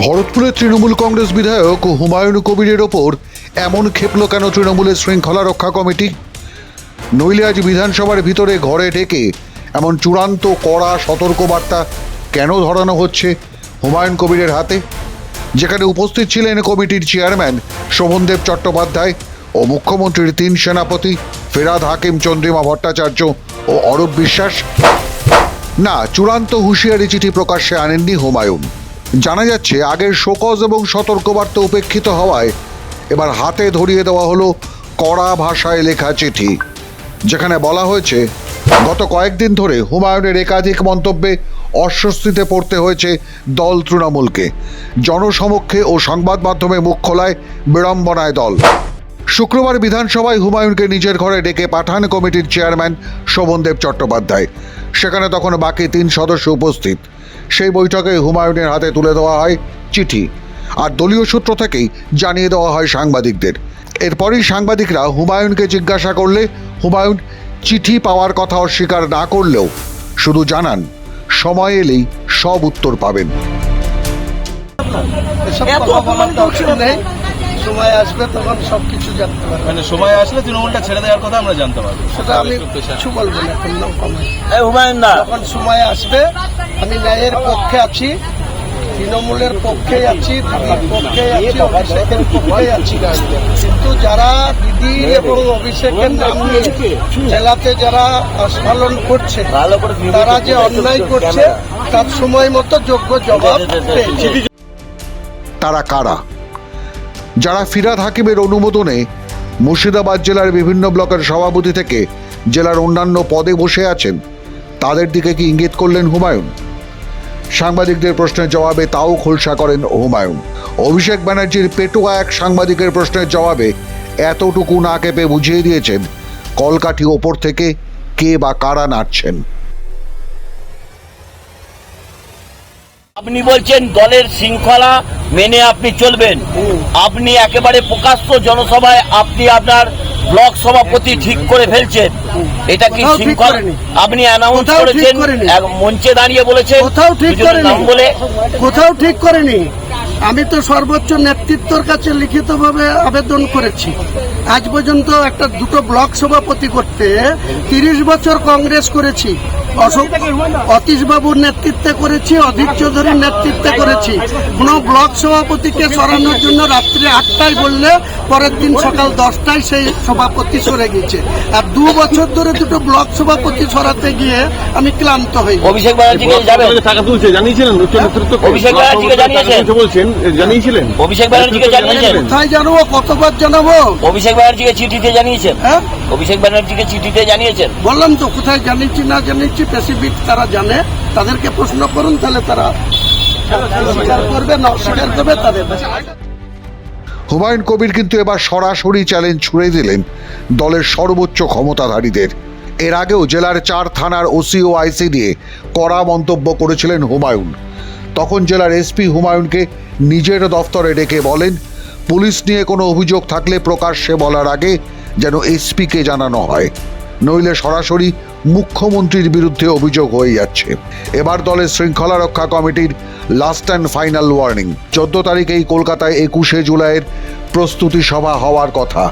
ভরতপুরের তৃণমূল কংগ্রেস বিধায়ক হুমায়ুন কবিরের ওপর এমন খেপল কেন তৃণমূলের শৃঙ্খলা রক্ষা কমিটি? নইলে আজ বিধানসভার ভিতরে ঘরে ডেকে এমন চূড়ান্ত কড়া সতর্কবার্তা কেন ধরানো হচ্ছে হুমায়ুন কবিরের হাতে? যেখানে উপস্থিত ছিলেন কমিটির চেয়ারম্যান শোভনদেব চট্টোপাধ্যায় ও মুখ্যমন্ত্রীর তিন সেনাপতি ফেরাদ হাকিম চন্দ্রিমা ভট্টাচার্য ও অরূপ বিশ্বাস। না, চূড়ান্ত হুঁশিয়ারি চিঠি প্রকাশ্যে আনেননি হুমায়ুন। জানা যাচ্ছে, আগের শোকজ এবং সতর্কবার্তা উপেক্ষিত হওয়ায় এবার হাতে ধরিয়ে দেওয়া হলো কড়া ভাষায় লেখা চিঠি, যেখানে বলা হয়েছে, গত কয়েকদিন ধরে হুমায়ুনের একাধিক মন্তব্যে অস্বস্তিতে পড়তে হয়েছে দল তৃণমূলকে। জনসমক্ষে ও সংবাদ মাধ্যমে মুখ খোলায় বিড়ম্বনায় দল। শুক্রবার বিধানসভায় হুমায়ুনকে নিজের ঘরে ডেকে পাঠান কমিটির চেয়ারম্যান শোভনদেব চট্টোপাধ্যায়। সেখানে তখন বাকি তিন সদস্য উপস্থিত। সেই বৈঠকে হুমায়ুনের হাতে তুলে দেওয়া হয় চিঠি। আর দলীয় সূত্র থেকেই জানিয়ে দেওয়া হয় সাংবাদিকদের। এরপরই সাংবাদিকরা হুমায়ুনকে জিজ্ঞাসা করলে হুমায়ুন চিঠি পাওয়ার কথা অস্বীকার না করলেও শুধু জানান, সময় এলেই সব উত্তর পাবেন। সময় আসবে তখন সবকিছু জানতে পারবে। মানে সময় আসলে তৃণমূলটা ছেড়ে দেওয়ার কথা আমরা জানতে পারব। সেটা আমি কিছু বলব না হুমায়ুন দা। যখন সময় আসবে আমি ন্যায়ের পক্ষে আছি তৃণমূলের পক্ষে আছি দিদির পক্ষে আছি অভিষেকের পক্ষে আছি। কিন্তু যারা দিদি এবং অভিষেকের নাম নিয়ে জেলাতে যারা আস্ফালন করছে তারা যে অন্যায় করছে তার সময় মতো যোগ্য জবাব তারা কারা? যারা ফিরাদ হাকিমের অনুমোদনে মুর্শিদাবাদ জেলার বিভিন্ন ব্লকের সভাপতি থেকে জেলার অন্যান্য পদে বসে আছেন, তাদের দিকে কি ইঙ্গিত করলেন হুমায়ুন? সাংবাদিকদের প্রশ্নের জবাবে তাও খোলসা করেন হুমায়ুন। অভিষেক ব্যানার্জির পেটোয়া এক সাংবাদিকের প্রশ্নের জবাবে এতটুকু না কেঁপে বুঝিয়ে দিয়েছেন, কলকাঠি ওপর থেকে কে বা কারা নাড়ছেন। আপনি বলছেন দলের শৃঙ্খলা মেনে আপনি চলবেন। আপনি একেবারে প্রকাশ্য জনসভায় আপনি আপনার ব্লক সভাপতি ঠিক করে ফেলছেন। এটা কি শৃঙ্খলা। আপনি অ্যানাউন্স করেছেন মঞ্চে দাঁড়িয়ে বলেছেন কোথাও ঠিক করেনি। বলে। কোথাও ঠিক করেনি। আমি তো সর্বোচ্চ নেতৃত্বর কাছে লিখিতভাবে আবেদন করেছি। আজ পর্যন্ত একটা দুটো ব্লক সভাপতি করতে তিরিশ বছর কংগ্রেস করেছি। অশোক অতীশ বাবুর নেতৃত্বে করেছি অধীর চৌধুরীর নেতৃত্বে করেছি। কোন ব্লক সভাপতিকে সরানোর জন্য রাত্রি আটটায় বললে পরের দিন সকাল দশটায় সেই সভাপতি সরে গেছে আর দু বছর ধরে দুটো ব্লক সভাপতি সরাতে গিয়ে আমি ক্লান্ত হয়ে গেছি। অভিষেক টাকা তুলছে জানিয়েছিলেন উচ্চ নেতৃত্ব অভিষেক ব্যানার্জিকে জানিয়েছেন? টাকা তুলছে বলছেন জানিয়েছিলেন। অভিষেক ব্যানার্জিকে জানিয়েছেন? কোথায় জানাব? কতবার জানাব? অভিষেক ব্যানার্জিকে চিঠিতে জানিয়েছেন। হ্যাঁ? অভিষেক ব্যানার্জিকে চিঠিতে জানিয়েছেন। বললাম তো কোথায় জানিয়েছি না জানিয়েছি? স্পেসিফিক তারা জানে, তাদেরকে প্রশ্ন করুন, তাহলে তারা স্বীকার করবে, না অস্বীকার করবে, তাদের হুমায়ুন কবির কিন্তু এবার সরাসরি চ্যালেঞ্জ ছুড়ে দিলেন দলের সর্বোচ্চ ক্ষমতাধারীদের। এর আগেও জেলার চার থানার ওসি ও আইসি নিয়ে কড়া মন্তব্য করেছিলেন হুমায়ুন। তখন জেলার এসপি হুমায়ুনকে নিজের দফতরে ডেকে বলেন, পুলিশ নিয়ে কোনো অভিযোগ থাকলে প্রকাশ্যে বলার আগে যেন এসপিকে জানানো হয়। নইলে সরাসরি মুখ্যমন্ত্রীর বিরুদ্ধে অভিযোগ হয়ে যাচ্ছে। এবার দলের শৃঙ্খলা রক্ষা কমিটির লাস্ট অ্যান্ড ফাইনাল ওয়ার্নিং চোদ্দ তারিখেই কলকাতায় একুশে জুলাইয়ের প্রস্তুতি সভা হওয়ার কথা।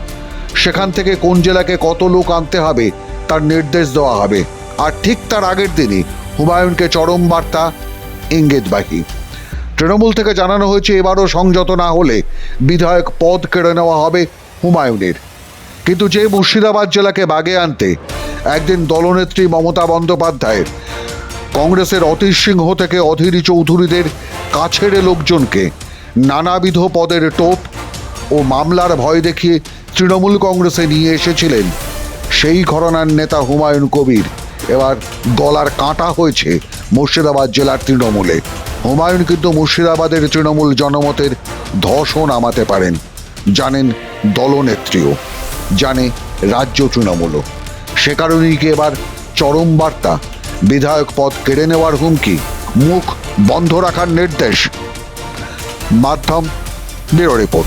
সেখান থেকে কোন জেলাকে কত লোক আনতে হবে, তার নির্দেশ দেওয়া হবে। আর ঠিক তার আগের দিনই হুমায়ুনকে চরম বার্তা ইঙ্গিতবাহী। তৃণমূল থেকে জানানো হয়েছে, এবারও সংযত না হলে বিধায়ক পদ কেড়ে নেওয়া হবে হুমায়ুনের। কিন্তু যে মুর্শিদাবাদ জেলাকে বাগে আনতে একদিন দলনেত্রী মমতা বন্দ্যোপাধ্যায়ের কংগ্রেসের অতীশ সিংহ থেকে অধীর চৌধুরীদের কাছের লোকজনকে নানাবিধ পদের টোপ ও মামলার ভয় দেখিয়ে তৃণমূল কংগ্রেসে নিয়ে এসেছিলেন সেই ঘরানার নেতা হুমায়ুন কবির। এবার গলার কাঁটা হয়েছে মুর্শিদাবাদ জেলার তৃণমূলে। হুমায়ুন কিন্তু মুর্শিদাবাদের তৃণমূল জনমতের ধসও নামাতে পারেন, জানেন দলনেত্রীও। জানে রাজ্য তৃণমূলও সে কারণেই কি এবার চরম বার্তা? বিধায়ক পদ কেড়ে নেওয়ার হুমকি? মুখ বন্ধ রাখার নির্দেশ? মাধ্যম ব্যুরো রিপোর্ট।